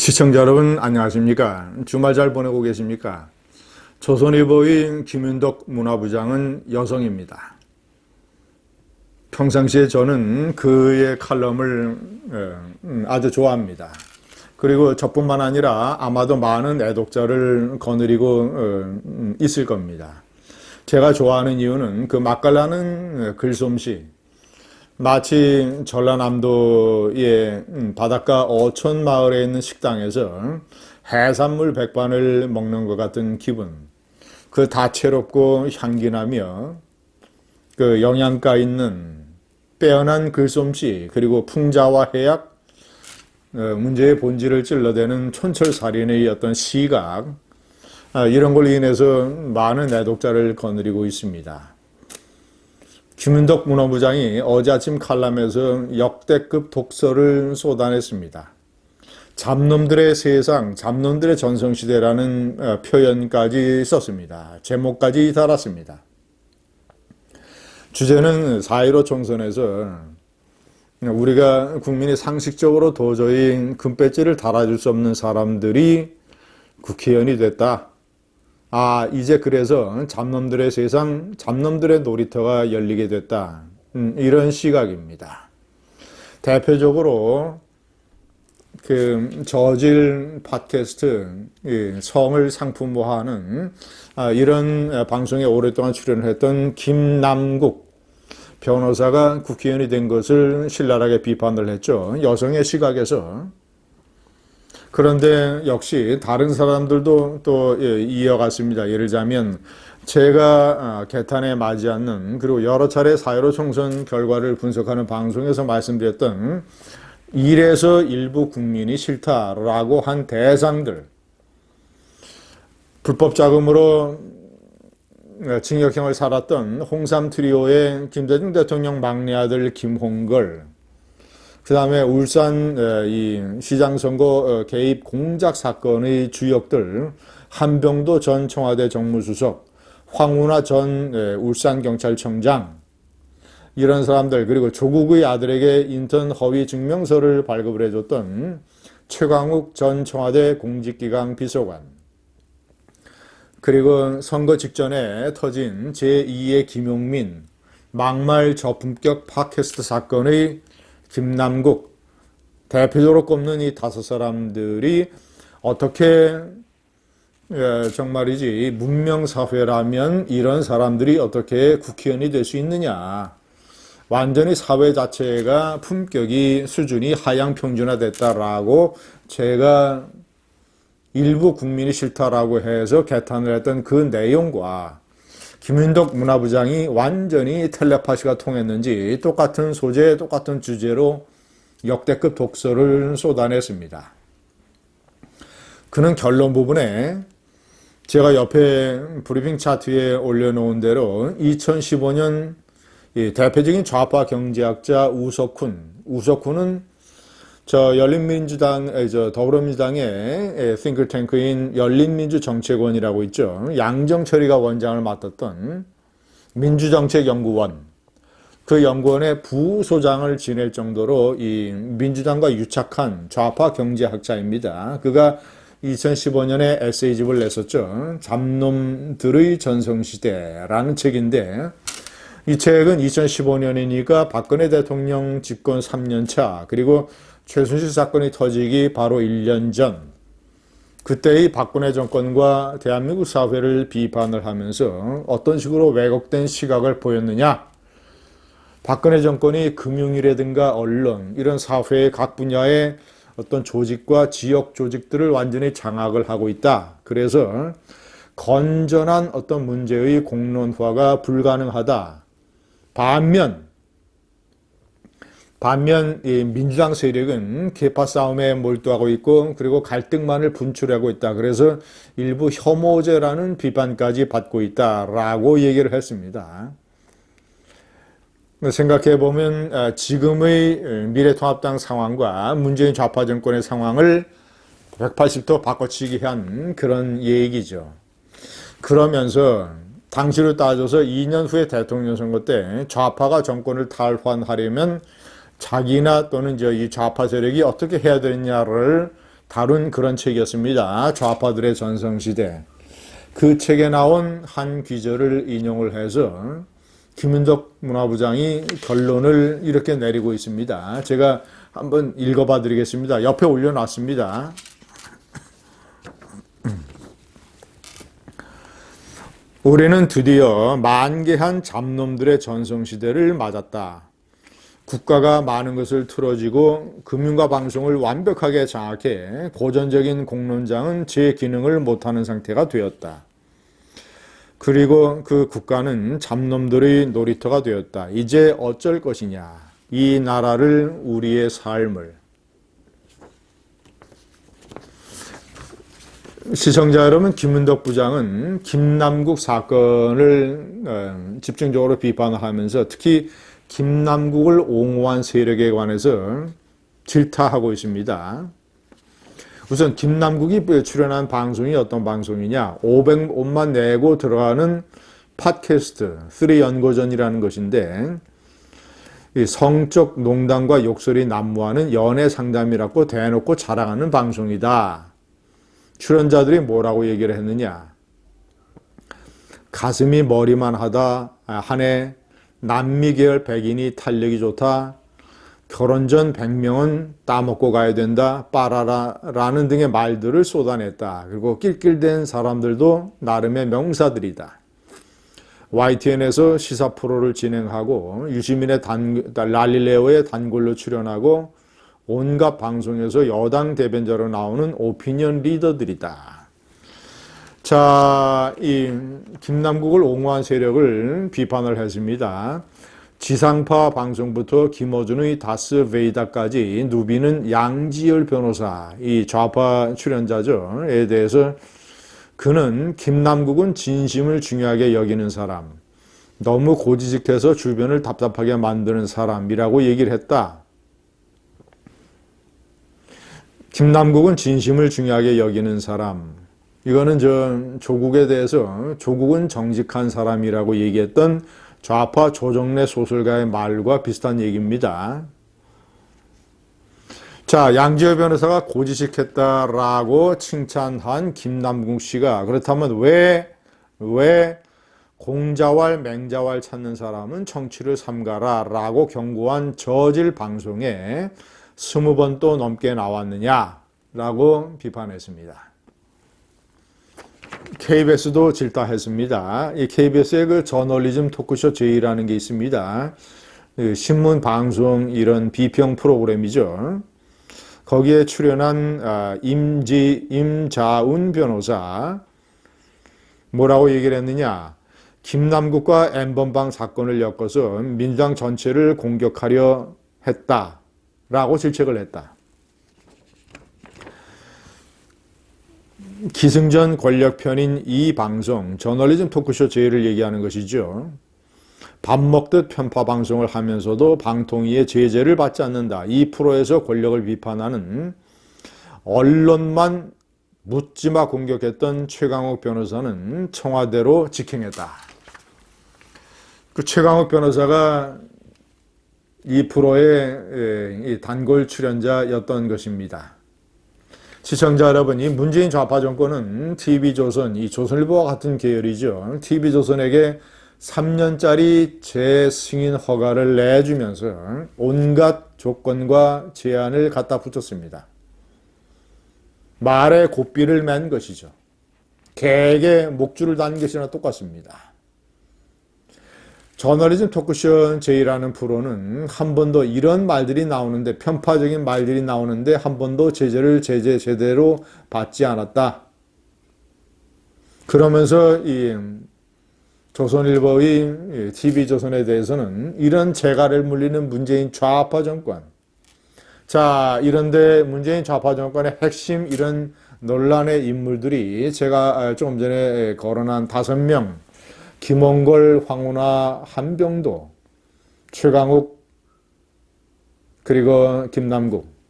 시청자 여러분 안녕하십니까? 주말 잘 보내고 계십니까? 조선일보의 김윤덕 문화부장은 여성입니다. 평상시에 저는 그의 칼럼을 어, 음, 아주 좋아합니다. 그리고 저뿐만 아니라 아마도 많은 애독자를 거느리고 어, 음, 있을 겁니다. 제가 좋아하는 이유는 그 맛깔나는 글솜씨, 마치 전라남도의 음, 바닷가 어촌 마을에 있는 식당에서 해산물 백반을 먹는 것 같은 기분. 그 다채롭고 향기나며 그 영양가 있는 빼어난 글솜씨 그리고 풍자와 해약 어, 문제의 본질을 찔러대는 촌철살인의 어떤 시각 아, 이런 걸로 인해서 많은 애독자를 거느리고 있습니다. 김윤덕 문화부장이 어제 아침 칼럼에서 역대급 독서를 쏟아냈습니다. 잡놈들의 세상, 잡놈들의 전성시대라는 어, 표현까지 썼습니다. 제목까지 달았습니다. 주제는 4.15 총선에서 우리가 국민이 상식적으로 도저히 금배지를 달아줄 수 없는 사람들이 국회의원이 됐다. 아, 이제 그래서 잡놈들의 세상, 잡놈들의 놀이터가 열리게 됐다. 음, 이런 시각입니다. 대표적으로 그 저질 팟캐스트 성을 상품화하는 아, 이런 방송에 오랫동안 출연을 했던 김남국 변호사가 국회의원이 된 것을 신랄하게 비판을 했죠. 여성의 시각에서 그런데 역시 다른 사람들도 또 예, 이어갔습니다. 예를 들자면 제가 아, 개탄에 맞지 않는 그리고 여러 차례 사회로 총선 결과를 분석하는 방송에서 말씀드렸던 이래서 일부 국민이 싫다라고 한 대상들 불법 자금으로 징역형을 살았던 홍삼 트리오의 김대중 대통령 막내 아들 김홍걸 그 다음에 울산 이 시장 선거 개입 공작 사건의 주역들 한병도 전 청와대 정무수석, 황운하 전 울산 경찰청장 이런 사람들 그리고 조국의 아들에게 인턴 허위 증명서를 발급을 해줬던 최광욱 전 청와대 공직기강 비서관. 그리고 선거 직전에 터진 제2의 김용민 막말 저품격 팟캐스트 사건의 김남국 대표적으로 꼽는 이 다섯 사람들이 어떻게 예, 정말이지 문명 사회라면 이런 사람들이 어떻게 국회의원이 될 수 있느냐. 완전히 사회 자체가 품격이 수준이 하향 평준화됐다라고 제가 일부 국민이 싫다라고 해서 개탄을 했던 그 내용과 김윤덕 문화부장이 완전히 텔레파시가 통했는지 똑같은 소재, 똑같은 주제로 역대급 독서를 쏟아냈습니다. 그는 결론 부분에 제가 옆에 브리핑 차트에 올려놓은 대로 2015년 대표적인 좌파 경제학자 우석훈, 우석훈은 저 열린민주당, 저 더불어민주당의 싱글탱크인 열린민주정책원이라고 있죠. 양정철이가 원장을 맡았던 민주정책연구원. 그 연구원의 부소장을 지낼 정도로 이 민주당과 유착한 좌파 경제학자입니다. 그가 2015년에 에세이집을 냈었죠. 잡놈들의 전성시대라는 책인데 이 책은 2015년이니까 박근혜 대통령 집권 3년차 그리고 최순실 사건이 터지기 바로 1년 전 그때의 박근혜 정권과 대한민국 사회를 비판을 하면서 어떤 식으로 왜곡된 시각을 보였느냐 박근혜 정권이 금융이라든가 언론 이런 사회의 각 분야의 어떤 조직과 지역 조직들을 완전히 장악을 하고 있다. 그래서 건전한 어떤 문제의 공론화가 불가능하다. 반면 반면 이 민주당 세력은 개파 싸움에 몰두하고 있고 그리고 갈등만을 분출하고 있다. 그래서 일부 혐오죄라는 비판까지 받고 있다라고 얘기를 했습니다. 생각해 보면 아, 지금의 미래통합당 상황과 문재인 좌파 정권의 상황을 180도 바꿔치기 한 그런 얘기죠. 그러면서 당시로 따져서 2년 후에 대통령 선거 때 좌파가 정권을 탈환하려면 자기나 또는 이 좌파 세력이 어떻게 해야 되느냐를 다룬 그런 책이었습니다. 좌파들의 전성시대. 그 책에 나온 한 귀절을 인용을 해서 김윤덕 문화부장이 결론을 이렇게 내리고 있습니다. 제가 한번 읽어봐 드리겠습니다. 옆에 올려놨습니다. 올해는 드디어 만개한 잡놈들의 전성시대를 맞았다. 국가가 많은 것을 틀어지고 금융과 방송을 완벽하게 장악해 고전적인 공론장은 제 기능을 못하는 상태가 되었다. 그리고 그 국가는 잡놈들의 놀이터가 되었다. 이제 어쩔 것이냐. 이 나라를 우리의 삶을 시청자 여러분, 김은덕 부장은 김남국 사건을 어, 집중적으로 비판하면서 특히 김남국을 옹호한 세력에 관해서 질타하고 있습니다. 우선 김남국이 출연한 방송이 어떤 방송이냐? 500원만 내고 들어가는 팟캐스트, 3연고전이라는 것인데 성적 농담과 욕설이 난무하는 연애 상담이라고 대놓고 자랑하는 방송이다. 출연자들이 뭐라고 얘기를 했느냐? 가슴이 머리만 하다 한 해 남미 계열 백인이 탄력이 좋다. 결혼 전 100명은 따먹고 가야 된다. 빠라라라는 등의 말들을 쏟아냈다. 그리고 낄낄댄 사람들도 나름의 명사들이다. YTN에서 시사 프로를 진행하고 유시민의 단, 랄릴레오의 단골로 출연하고 온갖 방송에서 여당 대변자로 나오는 오피니언 리더들이다. 자, 이 김남국을 옹호한 세력을 비판을 했습니다. 지상파 방송부터 김어준의 다스 베이다까지 누비는 양지열 변호사, 이 좌파 출연자죠.에 대해서 그는 김남국은 진심을 중요하게 여기는 사람, 너무 고지식해서 주변을 답답하게 만드는 사람이라고 얘기를 했다. 김남국은 진심을 중요하게 여기는 사람. 이거는 저 조국에 대해서 조국은 정직한 사람이라고 얘기했던 좌파 조정래 소설가의 말과 비슷한 얘기입니다. 자, 양지열 변호사가 고지식했다라고 칭찬한 김남국 씨가 그렇다면 왜, 왜 공자왈 맹자왈 찾는 사람은 정치를 삼가라 라고 경고한 저질 방송에 스무 번 또 넘게 나왔느냐 라고 비판했습니다. KBS도 질타했습니다. 이 KBS의 그 저널리즘 토크쇼 제이라는 게 있습니다. 그 신문 방송 이런 비평 프로그램이죠. 거기에 출연한 아, 임지 임자운 변호사 뭐라고 얘기를 했느냐? 김남국과 엠번방 사건을 엮어서 민주당 전체를 공격하려 했다. 라고 질책을 했다. 기승전 권력편인 이 방송, 저널리즘 토크쇼 제의를 얘기하는 것이죠. 밥 먹듯 편파 방송을 하면서도 방통위의 제재를 받지 않는다. 이 프로에서 권력을 비판하는 언론만 묻지마 공격했던 최강욱 변호사는 청와대로 직행했다. 그 최강욱 변호사가 이 프로의 단골 출연자였던 것입니다. 시청자 여러분, 이 문재인 좌파 정권은 TV조선, 이 조선일보와 같은 계열이죠. TV조선에게 3년짜리 재승인 허가를 내주면서 온갖 조건과 제한을 갖다 붙였습니다. 말에 고삐를 맨 것이죠. 개에게 목줄을 단 것이나 똑같습니다. 저널리즘 토크쇼 제이라는 프로는 한 번도 이런 말들이 나오는데 편파적인 말들이 나오는데 한 번도 제재를 제재 제대로 받지 않았다. 그러면서 이 조선일보의 TV조선에 대해서는 이런 재갈을 물리는 문재인 좌파 정권. 자, 이런데 문재인 좌파 정권의 핵심 이런 논란의 인물들이 제가 조금 전에 거론한 다섯 명 김원걸, 황운하, 한병도, 최강욱, 그리고 김남국.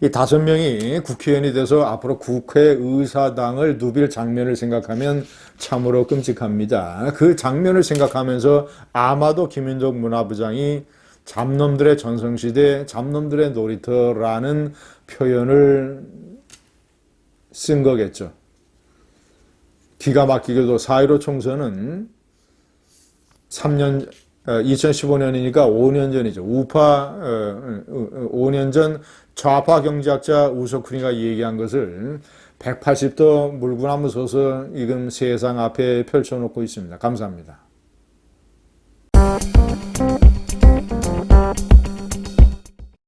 이 다섯 명이 국회의원이 돼서 앞으로 국회의사당을 누빌 장면을 생각하면 참으로 끔찍합니다. 그 장면을 생각하면서 아마도 김윤덕 문화부장이 잡놈들의 전성시대, 잡놈들의 놀이터라는 표현을 쓴 거겠죠. 기가 막히게도 4.15 총선은 3년, 2015년이니까 5년 전이죠. 우파, 5년 전 좌파 경제학자 우석훈이가 얘기한 것을 180도 물구나무 서서 지금 세상 앞에 펼쳐놓고 있습니다. 감사합니다.